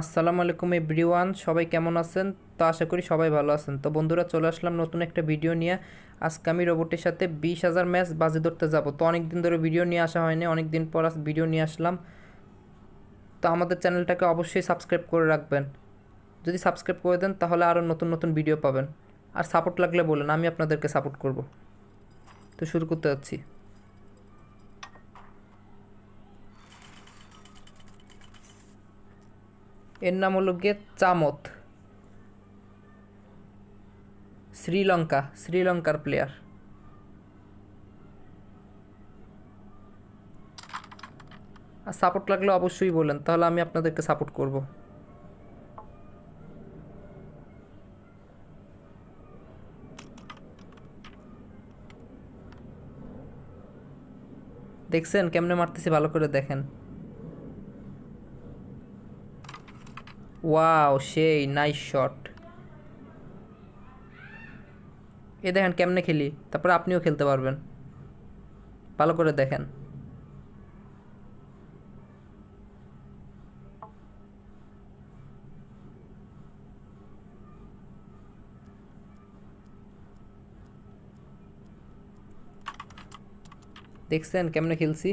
আসসালামু আলাইকুম এভরিওয়ান, সবাই কেমন আছেন? তো আশা করি সবাই ভালো আছেন। তো বন্ধুরা, চলে আসলাম নতুন একটা ভিডিও নিয়ে। আজকে আমি রোবটের সাথে বিশ হাজার ম্যাচ বাজি ধরতে যাব। তো অনেক দিন ধরে ভিডিও নিয়ে আসা হয়নি অনেক দিন পর আজ ভিডিও নিয়ে আসলাম। তো আমাদের চ্যানেলটাকে অবশ্যই সাবস্ক্রাইব করে রাখবেন। যদি সাবস্ক্রাইব করে দেন, তাহলে আরও নতুন নতুন ভিডিও পাবেন। আর সাপোর্ট লাগলে বলেন, আমি আপনাদেরকে সাপোর্ট করব। তো শুরু করতে যাচ্ছি। এর নাম হলো গিয়ে চামত। শ্রীলঙ্কা, শ্রীলঙ্কার প্লেয়ার আর সাপোর্ট লাগলে অবশ্যই বলেন, তাহলে আমি আপনাদেরকে সাপোর্ট করব। দেখছেন, কেমনে মারতেছি ভালো করে দেখেন। ওয়াও সেই নাইস শট এ দেখেন কেমনে খেলি, তারপরে আপনিও খেলতে পারবেন। ভালো করে দেখেন। দেখছেন কেমনে খেলছি?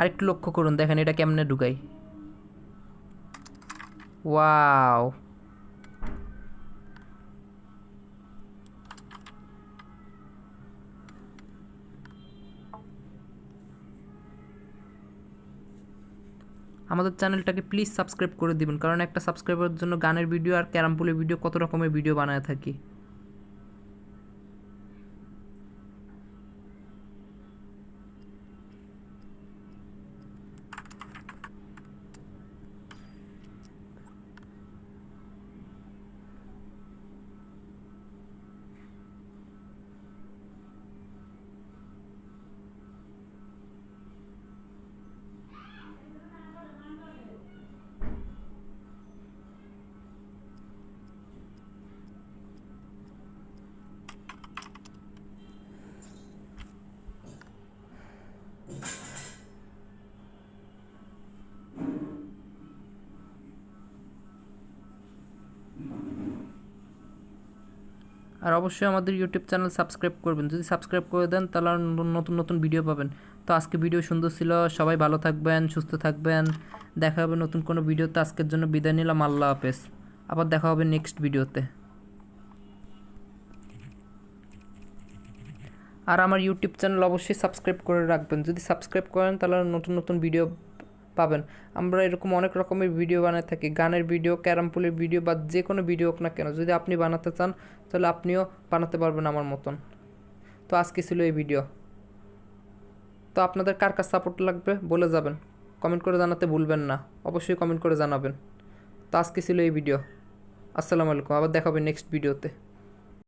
আরেকটু লক্ষ্য করুন, দেখেন এটা কেমনে ঢুকাই। ওয়াও আমাদের চ্যানেলটাকে প্লিজ সাবস্ক্রাইব করে দিবেন, কারণ একটা সাবস্ক্রাইবের জন্য গানের ভিডিও আর ক্যারামপুলের ভিডিও কত রকমের ভিডিও বানায় থাকি। আর অবশ্যই আমাদের ইউটিউব চ্যানেল সাবস্ক্রাইব করবেন। যদি সাবস্ক্রাইব করে দেন, তাহলে নতুন নতুন ভিডিও পাবেন। তো আজকে ভিডিও সুন্দর ছিল। সবাই ভালো থাকবেন, সুস্থ থাকবেন। দেখা হবে নতুন কোনো ভিডিওতে আজকের জন্য বিদায় নিলাম। আল্লাহ হাফেজ। আবার দেখা হবে নেক্সট ভিডিওতে আর আমার ইউটিউব চ্যানেল অবশ্যই সাবস্ক্রাইব করে রাখবেন। যদি সাবস্ক্রাইব করেন, তাহলে নতুন নতুন ভিডিও পাবেন। আমরা এরকম অনেক রকমের ভিডিও বানায় থাকি। গানের ভিডিও ক্যারাম পুলের ভিডিও বা যে কোনো ভিডিও হোক না কেন, যদি আপনি বানাতে চান, তাহলে আপনিও বানাতে পারবেন আমার মতন। তো আজকে ছিল এই ভিডিও তো আপনাদের কার কার সাপোর্ট লাগবে বলে যাবেন। কমেন্ট করে জানাতে ভুলবেন না। অবশ্যই কমেন্ট করে জানাবেন। তো আজকে ছিল এই ভিডিও আসসালামু আলাইকুম। আবার দেখা হবে নেক্সট ভিডিওতে